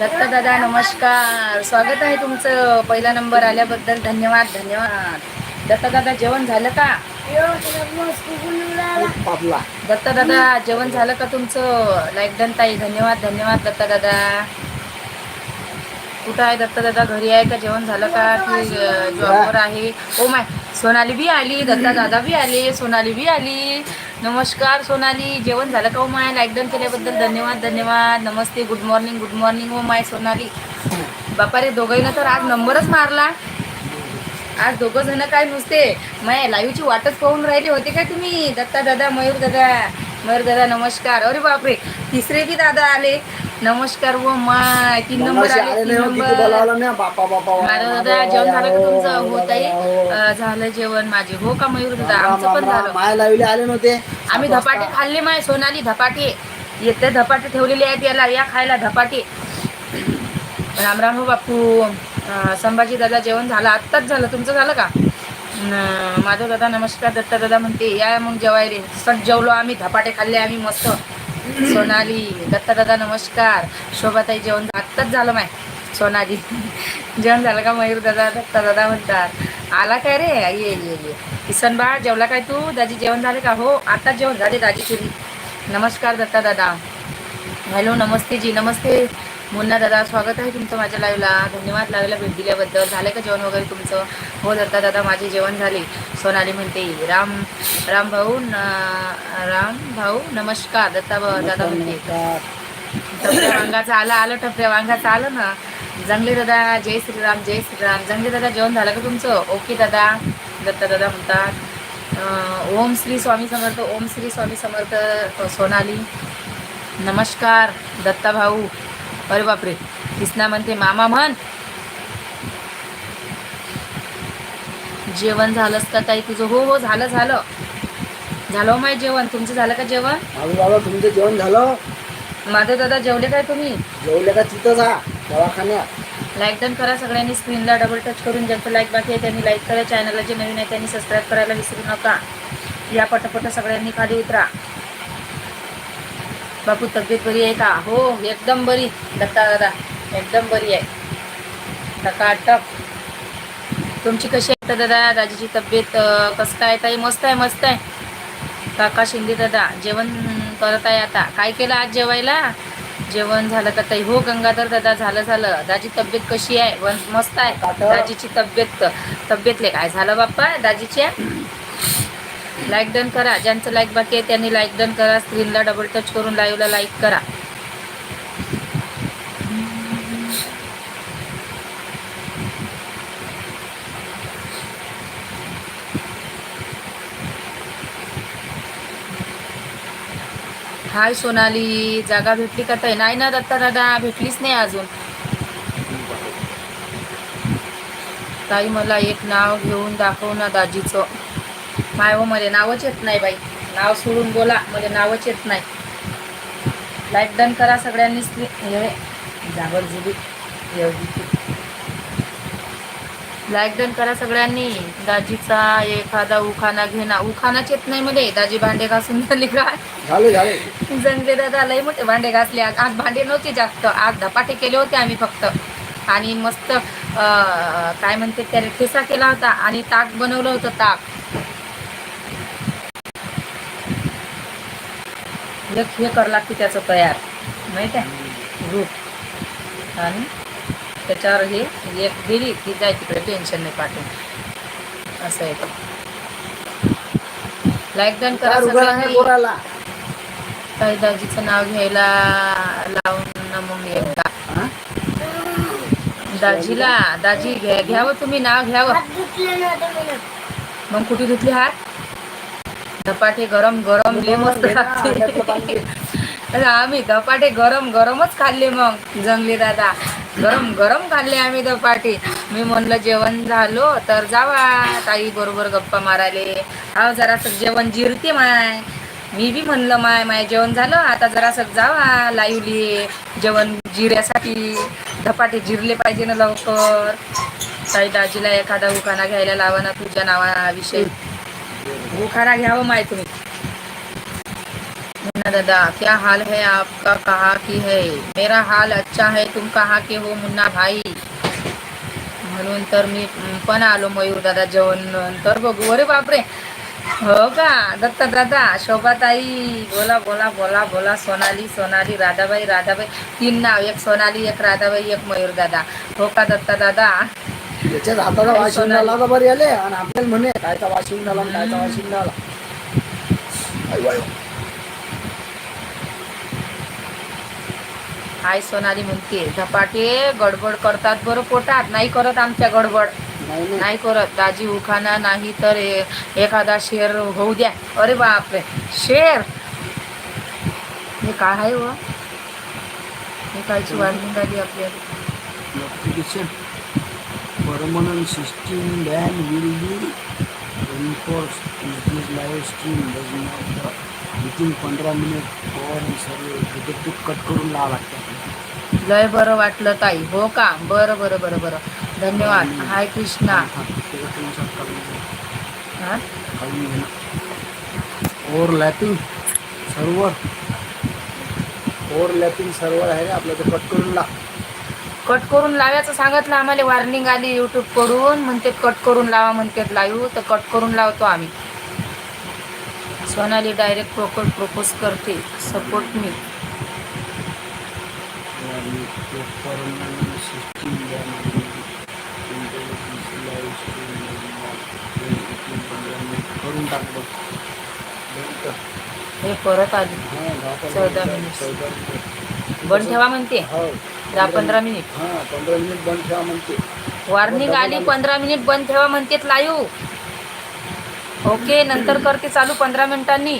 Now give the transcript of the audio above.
दत्ता दादा नमस्कार. स्वागत आहे तुमचं पहिला नंबर आल्याबद्दल धन्यवाद धन्यवाद. दत्ता दादा जेवण झालं का? पापला. दत्ता दादा जेवण झालं का तुमचं? लाईक डन ताई धन्यवाद धन्यवाद दत्ता दादा कुठं आहे दत्ता दादा घरी आहे का? जेवण झालं का? की जॉबवर आहे? ओ माय सोनाली बी आली दत्ता दादा बी आले सोनाली बी आली. नमस्कार सोनाली. जेवण झालं का ओ माय? लाईक केल्याबद्दल धन्यवाद धन्यवाद. नमस्ते good morning good morning oh my Sonali. बापा रे दोघंही तर आज नंबरच मारला. आज दोघं जण काय नुसते? माय लाईव्हची वाटच पाहून राहिले होते का तुम्ही? दत्ता दादा मयूर दादा मयूर दादा नमस्कार. अरे बापरे तिसरे बी दादा आले. नमस्कार व माय तीन नंबर आले तीन हो, नंबर. माझं दादा जेवण झालं का तुमचं? हो ताई झालं जेवण माझे. हो का मयूर दादा? आमचं पण झालं. माय लावले आले नव्हते. आम्ही धपाटे. खाल्ले माय सोनाली धपाटे. येते धपाटे ठेवलेले आहेत याला या खायला धपाटे. राम राम हो बापू. संभाजी दादा जेवण झालं. आत्ताच झालं. तुमचं झालं का? माधव दादा नमस्कार. दत्ता दादा म्हणते या मग जेवायले. सट जेवलो आम्ही धपाटे खाल्ले आम्ही मस्त. सोनाली दत्ता दादा नमस्कार. शोभाताई जेवण आत्ताच झालं माय. सोनाली. जेवण झालं का मयूर दादा? दत्ता दादा म्हणतात. आला काय रे? ये ये ये किसन बा जेवला काय तू? दाजी जेवण झाले का? हो आत्ताच जेवण झाले दाजी तुरी. नमस्कार दत्ता दादा. हॅलो नमस्ते जी नमस्ते. मुन्ना दादा स्वागत आहे तुमचं माझ्या लाईव्हला धन्यवाद लाईव्हला भेट दिल्याबद्दल. झालं का जेवण वगैरे तुमचं? हो दत्ता दादा माझे जेवण झाले. सोनाली म्हणते राम राम भाऊ न- राम भाऊ नमस्कार दत्ता भाऊ दादा टपऱ्या वांगाचं आलं आलं टपऱ्या वांगाचं आलं ना. जंगले दादा जय श्रीराम जय श्रीराम. जंगले दादा जेवण झालं का तुमचं? ओके दादा. दत्ता दादा म्हणतात. ओम श्री स्वामी समर्थ ओम श्री स्वामी समर्थ सोनाली. नमस्कार दत्ता भाऊ. अरे बापरे कृष्णा म्हणते मामा म्हण. जेवण झालंच का ताई तुझं? हो हो झालं झालं. झालं हो माय जेवण? तुमचं झालं का जेवण? माझं बाबा तुमचं जेवण झालं. माझं दादा जेवले काय तुम्ही? जेवले का तिथंच हा दवाखान्यात. लाईक डन करा सगळ्यांनी स्क्रीनला डबल टच करून ज्यांचं लाईक बाकी आहे त्यांनी लाईक करा. चॅनलला जे नवीन आहे त्यांनी सबस्क्राईब करायला विसरू नका. या पटापट सगळ्यांनी खाली उतरा. बापू तब्येत बरी आहे का? हो एकदम बरी. दत्ता दादा एकदम बरी आहे. टकाटक तुमची कशी आहे दादा? दाजीची तब्येत कसं काय ताई? मस्त आहे मस्त आहे. काका शिंदे दादा जेवण करत आहे आता. काय केलं आज जेवायला? जेवण झालं का ताई. हो गंगाधर दादा झालं झालं. दाजी तब्येत कशी आहे? मस्त आहे. दाजीची तब्येत तब्येतले काय? झालं बाप्पा दाजीच्या लाईक डन करा. ज्यांचं लाईक बाकी आहे त्यांनी लाईक डन करा. स्क्रीनला डबल टच करून लाईव्हला लाईक करा. हाय सोनाली जागा भेटली का ताई? नाही ना दत्ता दादा भेटलीच नाही अजून. ताई मला एक नाव घेऊन दाखव ना दाजीचं. माय हो मध्ये नावच येत नाही बाई. नाव सोडून बोला मध्ये नावच येत नाही. लाईक डन करा सगळ्यांनीच. हे जाबर जुबी लाईक डन करा सगळ्यांनी. दाजीचा एखादा उखाना घेणा उखानाच येत नाही मध्ये दाजी भांडे घासून झाली काय झाले झाले. जंगले दादा लय मोठे भांडे घासले. आज भांडे नव्हते जास्त. आज धपाटे केले होते आम्ही फक्त. आणि मस्त काय म्हणते त्याने ठेसा केला होता आणि ताक बनवलं होतं ताक. एक हे कर लागते त्याचं तयार. माहीत आहे? ग्रुप आणि त्याच्यावर हे एक दिली की जाय तिकडे टेन्शन नाही पाठवून. असं आहे. लाईक डन करा चार उघड आहे सगळ्यांनी. पोराला काही दाजीचं नाव घ्यायला लावून ना मग एकदा? दाजीला दाजी घ्या घ्यावं तुम्ही नाव घ्यावं. मग कुठे धुतले हात धपाटे गरम गरम ले मस्त आम्ही धपाटे गरम गरमच खाल्ले मग जंगली दादा. गरम गरम खाल्ले आम्ही धपाटे. मी म्हणलं जेवण झालो तर जावा. ताई बरोबर गप्पा मारायले. हा जरासं जेवण जिरते माय मी बी म्हणलं माय माय जेवण झालं आता जरासं जावा लाईवली जेवण जिऱ्यासाठी धपाटे जिरले पाहिजे ना लवकर. ताई दाजीला एखादा उखाणा घ्यायला लावा ना तुझ्या नावाविषयी. उखाणा घ्यावं माय तुम्ही. मुन्ना दादा क्या हाल है आपका? कहा की है? मेरा हाल अच्छा है तुम कहाँ के हो मुन्ना भाई? म्हणून तर मी पण आलो मयूर दादा जेवण नंतर बघू. अरे बापरे! हो का? दत्ता दादा शोभाताई बोला बोला बोला बोला सोनाली सोनाली राधाबाई राधाबाई. तीन नाव एक सोनाली एक राधाबाई एक मयूर दादा. हो का दत्ता दादा? याच्यात हाताचा काय वाशिंग सोनाली? झाला तर बरी आले आणि आपल्याला म्हणे कायचा वाशिंग झाला आणि कायचा वाशिंग झाला आयो, आयो. हाय सोनाली म्हणते झपाटे गडबड करतात बरं पोटात नाही करत आमच्या गडबड. नाही करत. दाजी उखाना नाही तर एखादा शेर होऊ द्या. अरे बापरे. शेर? हे काय आहे व हे कायची वाढली आली आपल्याला. this live stream does not within पंधरा मिनिट और सर्व डिटेक्टिव्ह कट करून लावा लागतात. लय बरं वाटलं ताई. हो का? बरं बरं बरं बरं. धन्यवाद. Hi Krishna. Overlapping server overlapping server आहे रे आपलं ते कट करून लाव कट करून लावायचं सांगितलं आम्हाला वॉर्निंग आली युट्यूबकडून. म्हणते कट करून लावा म्हणतात लाईव्ह तर कट करून लावतो आम्ही. सोनाली डायरेक्ट प्रोपोज प्रपोज करते. सपोर्ट मी आणि तो permanent system ban will be enforced if live stream does not within पंधरा मिनिट करून टाक बघ हे परत आली. चौदा मिनिट, बंद ठेवा म्हणते. दहा पंधरा मिनिट हा पंधरा मिनिट बंद ठेवा म्हणते वॉर्निंग आली पंधरा मिनिट बंद ठेवा म्हणतात लाईव्ह ओके नंतर करते चालू पंधरा मिनिटांनी.